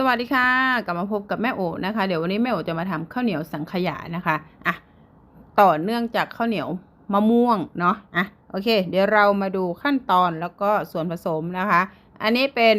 สวัสดีค่ะกลับมาพบกับแม่โอนะคะ เดี๋ยววันนี้แม่โอจะมาทำข้าวเหนียวสังขยานะคะอะต่อเนื่องจากข้าวเหนียวมะม่วงเนาะอะโอเค เดี๋ยวเรามาดูขั้นตอนแล้วก็ส่วนผสมนะคะ อันนี้เป็น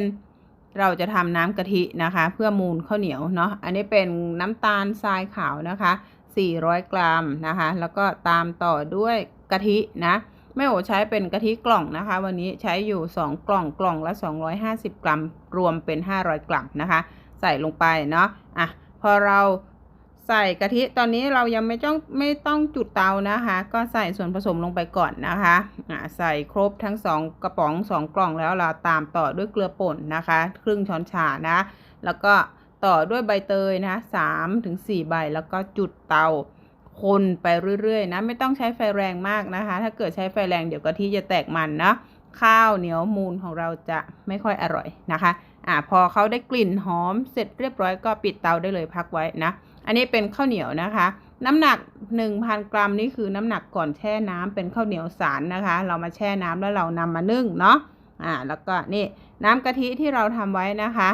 เราจะทำน้ำกะทินะคะ เพื่อมูลข้าวเหนียวเนาะอันนี้เป็นน้ำตาลทรายขาวนะคะ 400 กรัมนะคะ แล้วก็ตามต่อด้วยกะทินะ แม่โอใช้เป็นกะทิกล่องนะคะ วันนี้ใช้อยู่ 2 กล่องกล่องละ 250 กรัม รวมเป็น 500 กรัมนะคะ ใส่ลงไปเนาะอะพอเราใส่กะทิตอนนี้เรายังไม่ต้องไม่ต้องจุดเตานะคะ ก็ใส่ส่วนผสมลงไปก่อนนะคะอะใส่ครบทั้ง 2 กระป๋อง 2 กล่องแล้วเราตามต่อด้วยเกลือป่นนะคะ ครึ่งช้อนชานะ แล้วก็ต่อด้วยใบเตยนะสามถึงสี่ใบแล้วก็จุดเตา คนไปเรื่อยๆนะไม่ต้องใช้ไฟแรงมากนะคะ ถ้าเกิดใช้ไฟแรงเดี๋ยวกะทิจะแตกมันนะข้าวเหนียวมูลของเราจะไม่ค่อยอร่อยนะคะอ่าพอเขาได้กลิ่นหอมเสร็จเรียบร้อยก็ปิดเตาได้เลยพักไว้นะ อันนี้เป็นข้าวเหนียวนะคะ น้ำหนัก 1,000 กรัมนี่คือน้ำหนักก่อนแช่น้ำเป็นข้าวเหนียวสารนะคะ เรามาแช่น้ำแล้วเรานำมานึ่งเนาะอ่าแล้วก็นี่น้ำกะทิที่เราทำไว้นะคะ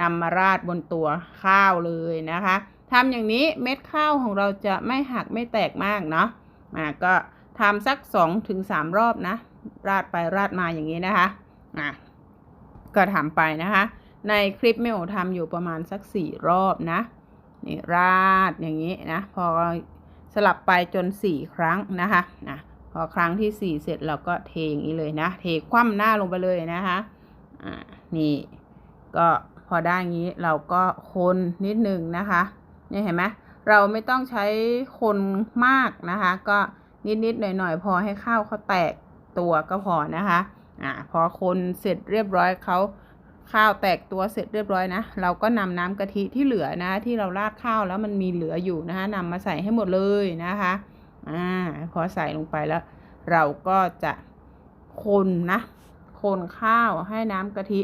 นำมาราดบนตัวข้าวเลยนะคะ ทำอย่างนี้เม็ดข้าวของเราจะไม่หักไม่แตกมากเนาะอ่าก็ทำสัก2-3ถึงรอบนะ ราดไปราดมาอย่างนี้นะคะอ่าก็ทำไปนะคะ ในคลิปไม่โอทำอยู่ประมาณสักสี่รอบนะนี่ราดอย่างนี้นะ พอสลับไปจนสี่ครั้งนะคะนะพอครั้งที่สี่เสร็จเราก็เทอย่างนี้เลยนะ เทคว่ำหน้าลงไปเลยนะคะอ่านี่ก็พอได้งี้เราก็คนนิดนึงนะคะ นี่เห็นไหมเราไม่ต้องใช้คนมากนะคะ ก็นิดๆหน่อยๆ พอให้ข้าวเขาแตกตัวก็พอนะคะอ่าพอคนเสร็จเรียบร้อยเขาข้าวแตกตัวเสร็จเรียบร้อยนะ เราก็นำน้ำกะทิที่เหลือนะ ที่เราราดข้าวแล้วมันมีเหลืออยู่นะคะนำมาใส่ให้หมดเลยนะคะอ่าพอใส่ลงไปแล้ว เราก็จะคนนะคนข้าวให้น้ำกะทิ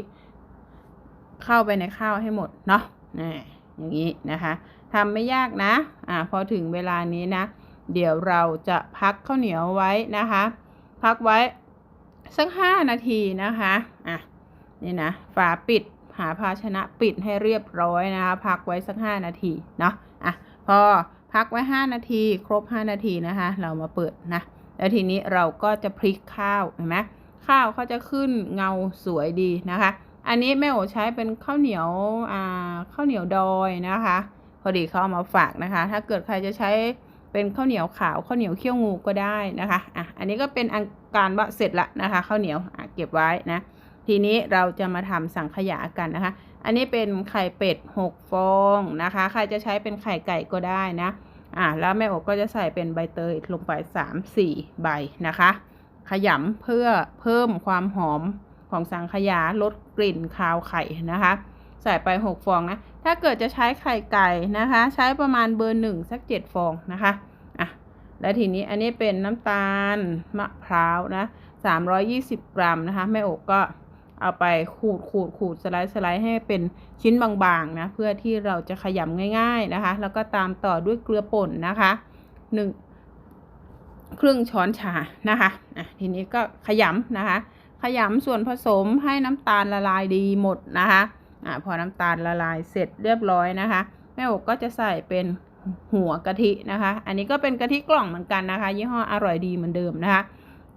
เข้าไปในข้าวให้หมดเนาะนี่อย่างนี้นะคะ ทำไม่ยากนะอ่าพอถึงเวลานี้นะ เดี๋ยวเราจะพักข้าวเหนียวไว้นะคะ พักไว้สักห้านาทีนะคะอะนี่นะฝาปิดหาภาชนะปิดให้เรียบร้อยนะคะ พักไว้สักห้านาทีเนาะอะพอพักไว้ห้านาที ครบห้านาทีนะคะ เรามาเปิดนะแล้วทีนี้เราก็จะพลิกข้าวเห็นไหมข้าวเขาจะขึ้นเงาสวยดีนะคะ อันนี้แม่โอใช้เป็นข้าวเหนียวอ่าข้าวเหนียวดอยนะคะ อดีเขาเอามาฝากนะคะ ถ้าเกิดใครจะใช้เป็นข้าวเหนียวขาวข้าวเหนียวเขี้ยวงูก็ได้นะคะอะอันนี้ก็เป็นอันการว่าเสร็จละนะคะข้าวเหนียวอะเก็บไว้นะ ทีนี้เราจะมาทำสังขยากันนะคะ อันนี้เป็นไข่เป็ดหกฟองนะคะ ใครจะใช้เป็นไข่ไก่ก็ได้นะอะแล้วแม่โอก็จะใส่เป็นใบเตยลงไปสามสี่ใบนะคะ ขยำเพื่อเพิ่มความหอมของสังขยาลดกลิ่นคาวไข่นะคะ ใส่ไป 6 ฟองนะ ถ้าเกิดจะใช้ไข่ไก่นะคะ ใช้ประมาณเบอร์หนึ่งสัก 7 ฟองนะคะอะแล้วทีนี้อันนี้เป็นน้ำตาลมะพร้าวนะ320 กรัมนะคะแม่อกก็เอาไปขูดขูดขูดสไลด์สไลด์ให้เป็นชิ้นบางๆนะเพื่อที่เราจะขยำง่าย ๆนะคะ แล้วก็ตามต่อด้วยเกลือป่นนะคะหนึ่งครึ่งช้อนชานะคะอะทีนี้ก็ขยำนะคะ ขยำส่วนผสมให้น้ำตาลละลายดีหมดนะคะ อ่าพอน้ำตาลละลายเสร็จเรียบร้อยนะคะ แม่อกก็จะใส่เป็นหัวกะทินะคะ อันนี้ก็เป็นกะทิกล่องเหมือนกันนะคะ ยี่ห้ออร่อยดีเหมือนเดิมนะคะ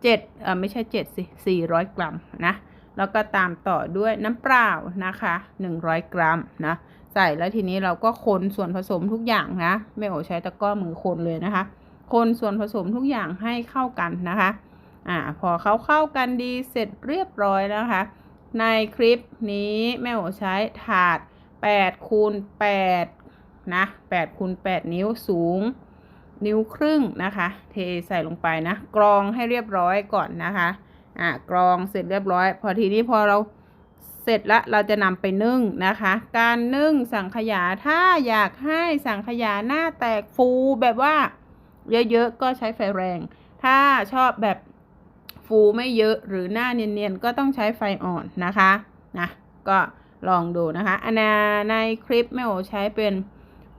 เจ็ดเออไม่ใช่เจ็ดสิสี่ร้อยกรัมนะ แล้วก็ตามต่อด้วยน้ำเปล่านะคะหนึ่งร้อยกรัมนะ ใส่แล้วทีนี้เราก็คนส่วนผสมทุกอย่างนะแม่โอใช้ตะกร้อมือคนเลยนะคะ คนส่วนผสมทุกอย่างให้เข้ากันนะคะ อ่า พอเขาเข้ากันดีเสร็จเรียบร้อยนะคะ ในคลิปนี้แม่โอใช้ถาด8คูณ8นะ8คูณ8นิ้วสูง นิ้วครึ่งนะคะ เทใส่ลงไปนะ กรองให้เรียบร้อยก่อนนะคะอ่ากรองเสร็จเรียบร้อย พอทีนี้พอเราเสร็จแล้วเราจะนำไปนึ่งนะคะ การนึ่งสังขยาถ้าอยากให้สังขยาหน้าแตกฟูแบบว่า เยอะๆก็ใช้ไฟแรง ถ้าชอบแบบ ฟูไม่เยอะหรือหน้าเนียนๆ ก็ต้องใช้ไฟอ่อนนะคะนะก็ลองดูนะคะอันนาในคลิปแม่โอใช้เป็น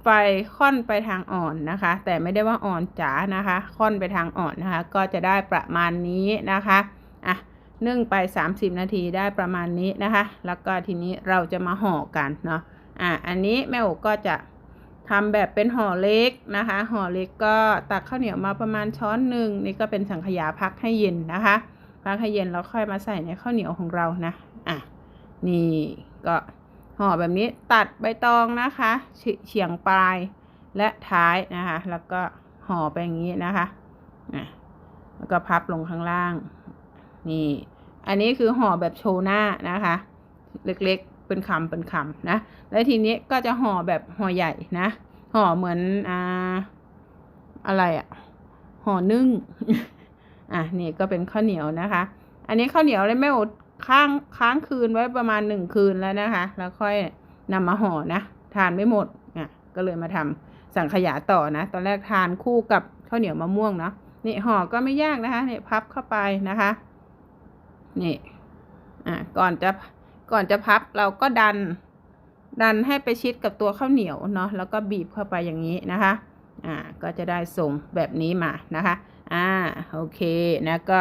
ไฟค่อนไปทางอ่อนนะคะ แต่ไม่ได้ว่าอ่อนจ๋านะคะ ค่อนไปทางอ่อนนะคะ ก็จะได้ประมาณนี้นะคะอะนึ่งไป 30 นาทีได้ประมาณนี้นะคะ แล้วก็ทีนี้เราจะมาห่อกันเนาะอะอันนี้แม่โอก็จะ ทำแบบเป็นห่อเล็กนะคะ ห่อเล็กก็ตักข้าวเหนียวมาประมาณช้อนหนึ่งนี่ก็เป็นสังขยาพักให้เย็นนะคะพักให้เย็นแล้วค่อยมาใส่ในข้าวเหนียวของเรานะอะนี่ก็ห่อแบบนี้ตัดใบตองนะคะเฉียงปลายและท้ายนะคะ แล้วก็ห่อไปอย่างนี้นะคะอะแล้วก็พับลงข้างล่าง นี่ อันนี้คือห่อแบบโชว์หน้านะคะ เล็กๆ เป็นคำเป็นคำนะ แล้วทีนี้ก็จะห่อแบบห่อใหญ่นะ ห่อเหมือนอ่าอะไรอะห่อนึ่ง อะนี่ก็เป็นข้าวเหนียวนะคะ อันนี้ข้าวเหนียวเลยแม่อดค้างค้างคืนไว้ประมาณหนึ่งคืนแล้วนะคะ แล้วค่อยนำมาห่อนะทานไม่หมดอะก็เลยมาทำสังขยาต่อนะ ตอนแรกทานคู่กับข้าวเหนียวมะม่วงเนาะนี่ห่อก็ไม่ยากนะคะนี่พับเข้าไปนะคะ นี่ อะก่อนจะ ก่อนจะพับเราก็ดัน ดันให้ไปชิดกับตัวข้าวเหนียวเนาะแล้วก็บีบเข้าไปอย่างนี้นะคะอ่าก็จะได้ทรงแบบนี้มานะคะอ่าโอเคนะก็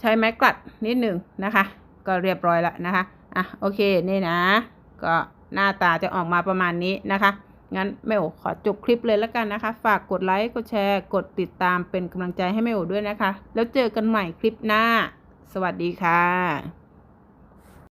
ใช้ไม้กลัดนิดหนึ่งนะคะ ก็เรียบร้อยแล้วนะคะอะโอเคนี่นะ ก็หน้าตาจะออกมาประมาณนี้นะคะงั้นแม่โอขอจบคลิปเลยแล้วกันนะคะ ฝากกดไลค์กดแชร์กดติดตามเป็นกำลังใจให้แม่โอด้วยนะคะ แล้วเจอกันใหม่คลิปหน้า สวัสดีค่ะ